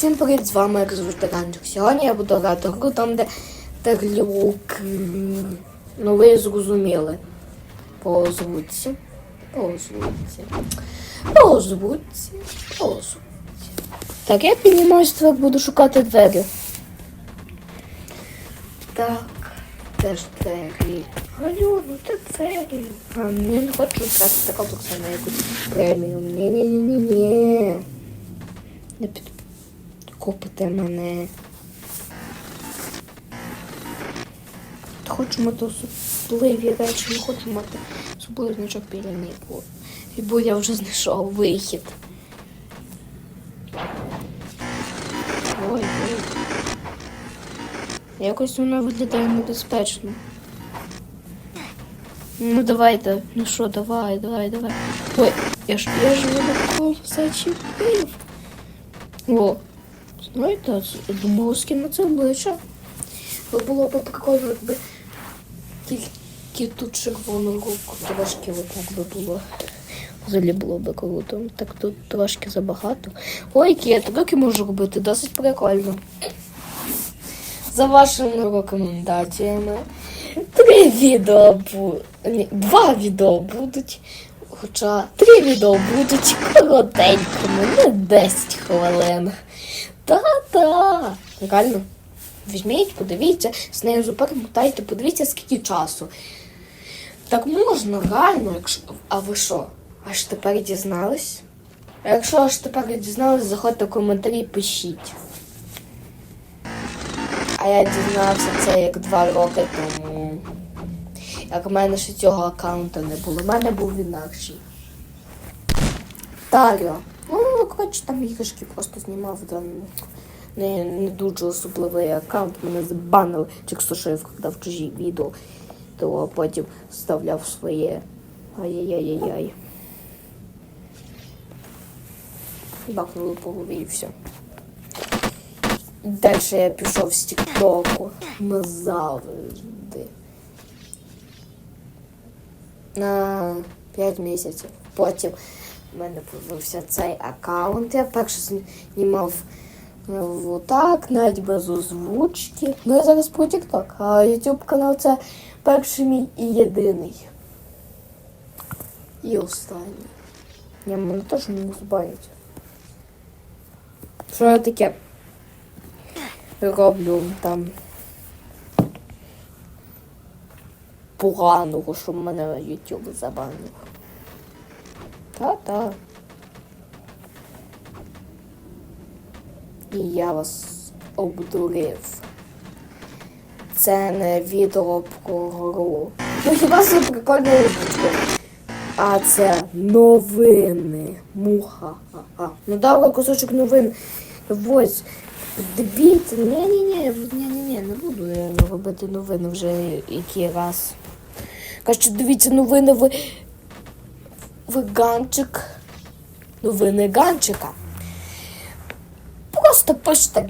Всім привіт, з вами як завжди Ганчик. Сьогодні я буду грати гру там, де Терлюк. Ну ви зрозуміли. По озвучці. По озвучці. По озвучці. По озвучці. Так, я піднімаюсь, тепер буду шукати двері. Так, де ж двері? Алло, ну це двері. А, я не хочу грати така на якусь премію. Ні-ні-ні-ні. Не підкупите мене. Хочу мати особливі речі, не хочу мати особливий значок біля них. І бо я вже знайшов вихід. Ой, ой. Якось воно виглядає небезпечно. Ну давайте, ну що, давай, давай, давай. Ой, я ж я ж випадково зачепив. О, знаєте, думав, з ким це обличчя. Бо було б прикольно, якби тільки тут червону руку трошки отак би було. Взагалі було б круто. Так тут трошки забагато. Ой, я таке можу робити, досить прикольно. За вашими рекомендаціями. Три відео будуть. Два відео будуть. Хоча три відео будуть коротенькими, не 10 хвилин. Та-та. Реально. Візьміть, подивіться, знизу перемотайте, подивіться, скільки часу. Так можна, реально, якщо. А ви що? Аж тепер дізнались? Якщо аж тепер дізнались, заходьте в коментарі, і пишіть. А я дізнався це як два роки тому. Як в мене ще цього аккаунта не було. У мене був інакший. Таріо. Коротше, там іграшки просто знімав там не, не дуже особливий аккаунт. Мене забанили, якщо що я вкладав чужі відео, то потім вставляв своє. Ай-яй-яй-яй. Бахнули по голові і все. Далі я пішов з Тіктоку назавжди. На 5 місяців. Потім в мене появився цей аккаунт. Я перше знімав ну, так, навіть без озвучки. Ну я зараз про TikTok, а YouTube канал це перший мій і єдиний. І останній. Ні, мене теж не збавить. Що я таке роблю там поганого, що мене YouTube забанив. Та-та. І я вас обдурив. Це не відео про гру. Ну хіба це прикольно? А це новини. Муха. А, ну дали кусочок новин. Ось. Дивіться, ні-ні-ні, ні-ні-ні, не буду я робити новини вже який раз. Кажуть, дивіться новини ви. Ганчик. Новини ганчика. Просто пишете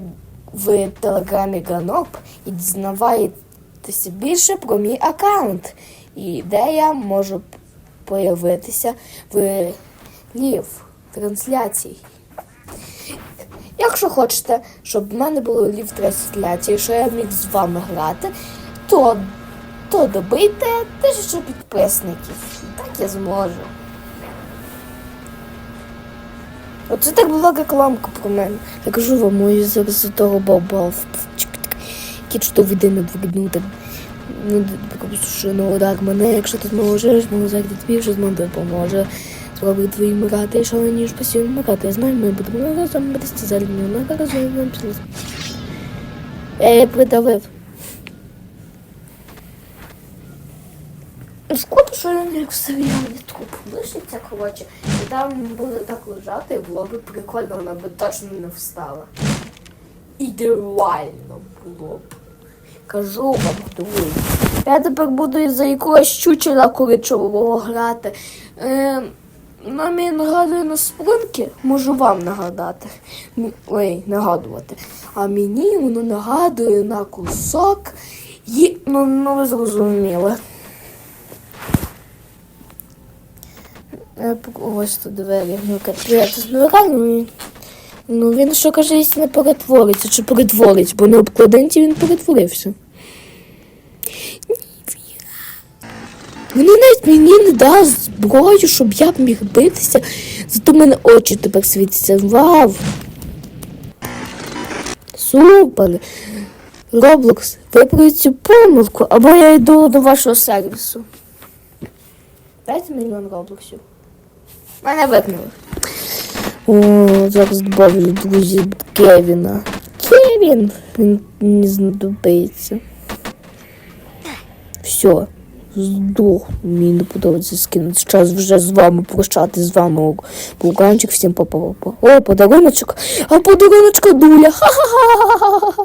в телеграмі Ганоп і дізнаваєтеся більше про мій аккаунт. І де я можу появитися в лів трансляцій. Якщо хочете, щоб в мене було лів трансляції, що я міг з вами грати, то, то добийте тисячу підписників. Так я зможу. Оце так була рекламка про мене. Я кажу вам, мою зараз за того баба які чудові дими двигнути. Ну, що ну так мене, якщо ти зможеш, ну зараз тобі вже змон допоможе. Спробуй твої мирати, що ніж постійно мирати. Я знаю, ми будемо разом битися за лінію, на разом Я її придавив. Шкода, що я не в серіалі труп лишиться, коротше, і там буде так лежати, і було б прикольно, вона б точно не встала. Ідеально було б. Кажу вам, друзі. Я тепер буду за якогось чучела куричового грати. Е, мамі нагадує на спринки, можу вам нагадати. Ой, нагадувати. А мені воно нагадує на кусок. Є... Ну, ну ви зрозуміли. Ось тут двері. Ну, капець. Ну, він що каже, не перетвориться чи перетворить, бо на обкладинці він перетворився. Вони навіть мені не дасть зброю, щоб я міг битися. Зато в мене очі тепер світяться. Вау! Супер! Роблокс, виправіть цю помилку, або я йду до вашого сервісу. Дайте мільйон роблоксів. Мене викнули. О, зараз добавлю друзі Кевіна. Кевін! Він не знадобиться. Все. Здох. Мені не подобається скин. Час вже з вами прощати з вами. Булганчик, всім па-па-па. О, подаруночок. А подаруночка дуля. Ха-ха-ха.